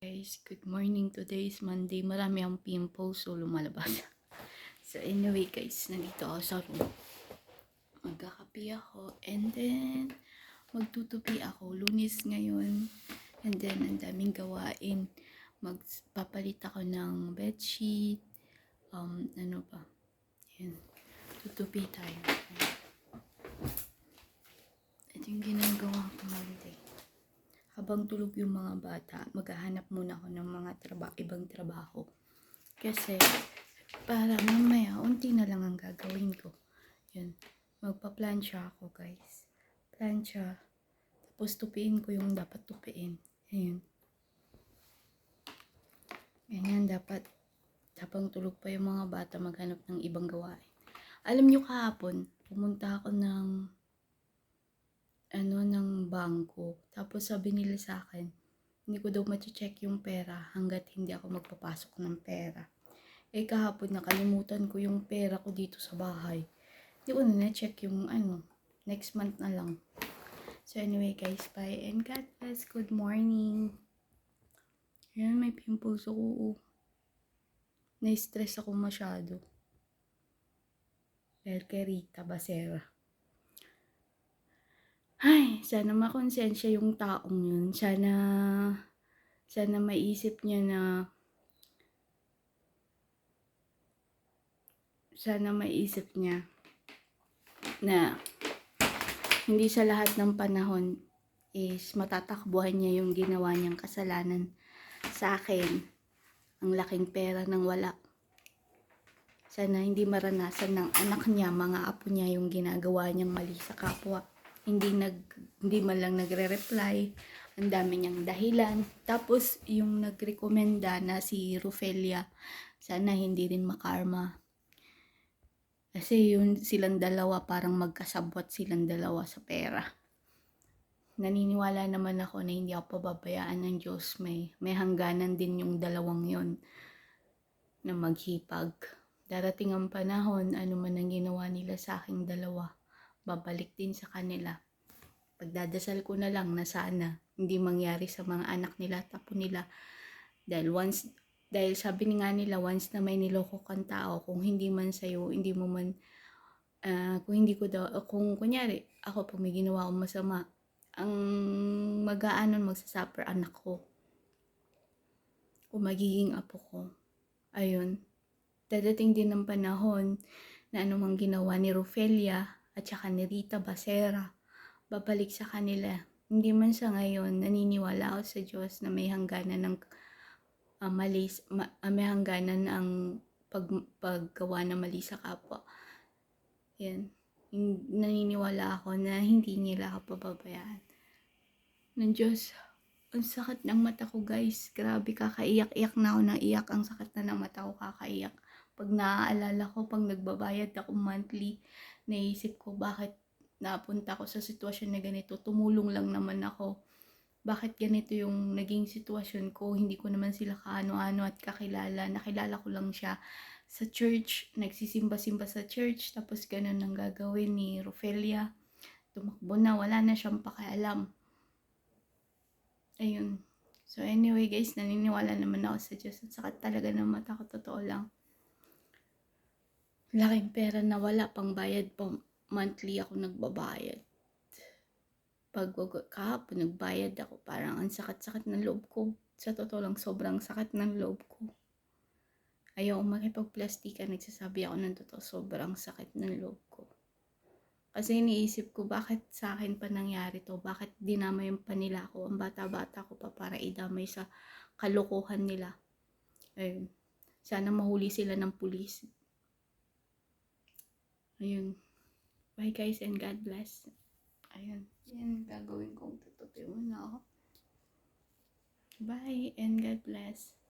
Guys, good morning. Today is Monday. Marami ang pimples so lumalabas. so anyway guys, nandito ako sa room. Magkakapi ako and then magtutupi ako. Lunis ngayon. And then ang daming gawain. Magpapalit ako ng bedsheet. Um, ano pa. Yan. Tutupi tayo. Ito yung habang tulog yung mga bata, maghahanap muna ako ng mga traba ibang trabaho. Kasi, para mamaya, unti na lang ang gagawin ko. Yun. Magpa-plancha ako, guys. Plancha. Tapos, tupiin ko yung dapat tupiin. Ayun. Ganyan, dapat, habang tulog pa yung mga bata, maghanap ng ibang gawain. Alam nyo kahapon, pumunta ako ng ano, ng bangko. Tapos sabi nila sa akin, hindi ko daw check yung pera hanggat hindi ako magpapasok ng pera. Eh kahapon nakalimutan ko yung pera ko dito sa bahay. Hindi ko na na-check yung ano, next month na lang. So anyway guys, bye and God bless. Good morning. Ayan, may pimples ako. oh. Na-stress ako masyado. Dahil kay Basera. Sana makonsensya yung taong yun. Sana, sana maisip niya na, sana maisip niya na hindi sa lahat ng panahon is matatakbuhan niya yung ginawa niyang kasalanan sa akin. Ang laking pera ng wala. Sana hindi maranasan ng anak niya, mga apo niya yung ginagawa niyang mali sa kapwa hindi nag hindi man lang nagre-reply. Ang dami niyang dahilan. Tapos yung nagrekomenda na si Rufelia sana hindi rin makarma. Kasi yun silang dalawa parang magkasabwat silang dalawa sa pera. Naniniwala naman ako na hindi ako pababayaan ng Diyos. May may hangganan din yung dalawang yon na maghipag. Darating ang panahon ano man ang ginawa nila sa aking dalawa babalik din sa kanila. Pagdadasal ko na lang na sana hindi mangyari sa mga anak nila, tapo nila. Dahil once, dahil sabi nga nila, once na may niloko kang tao, kung hindi man sa'yo, hindi mo man, ah, kung hindi ko daw, kung kunyari, ako pag may ginawa akong masama, ang mag-aanon magsasuffer anak ko. Kung magiging apo ko. Ayun. Dadating din ng panahon na anumang ginawa ni Rufelia, at saka ni Rita Basera, babalik sa kanila. Hindi man sa ngayon, naniniwala ako sa Diyos na may hangganan ng uh, mali, ma, uh, may hangganan ang pag, paggawa ng mali sa kapwa. Yan. Naniniwala ako na hindi nila ako pababayaan. Ng Diyos, ang sakit ng mata ko guys. Grabe, kakaiyak-iyak na ako ng iyak. Ang sakit na ng mata ko, kakaiyak. Pag naaalala ko, pag nagbabayad ako monthly, naisip ko bakit napunta ako sa sitwasyon na ganito. Tumulong lang naman ako. Bakit ganito yung naging sitwasyon ko? Hindi ko naman sila kaano-ano at kakilala. Nakilala ko lang siya sa church. Nagsisimba-simba sa church. Tapos ganun ang gagawin ni Rofelia. Tumakbo na. Wala na siyang pakialam. Ayun. So anyway guys, naniniwala naman ako sa Diyos. At sakit talaga ng mata ko. Totoo lang laking pera na wala pang bayad pa monthly ako nagbabayad. Pag kahapon nagbayad ako parang ang sakit-sakit ng loob ko. Sa totoo lang sobrang sakit ng loob ko. Ayaw makipagplastika nagsasabi ako ng totoo sobrang sakit ng loob ko. Kasi iniisip ko bakit sa akin pa nangyari to? Bakit dinamay pa nila ako ang bata-bata ko pa para idamay sa kalokohan nila. Ayun. Sana mahuli sila ng pulis. Ayun. Bye guys and God bless. Ayun. Yan gagawin kong tutupi muna ako. Bye and God bless.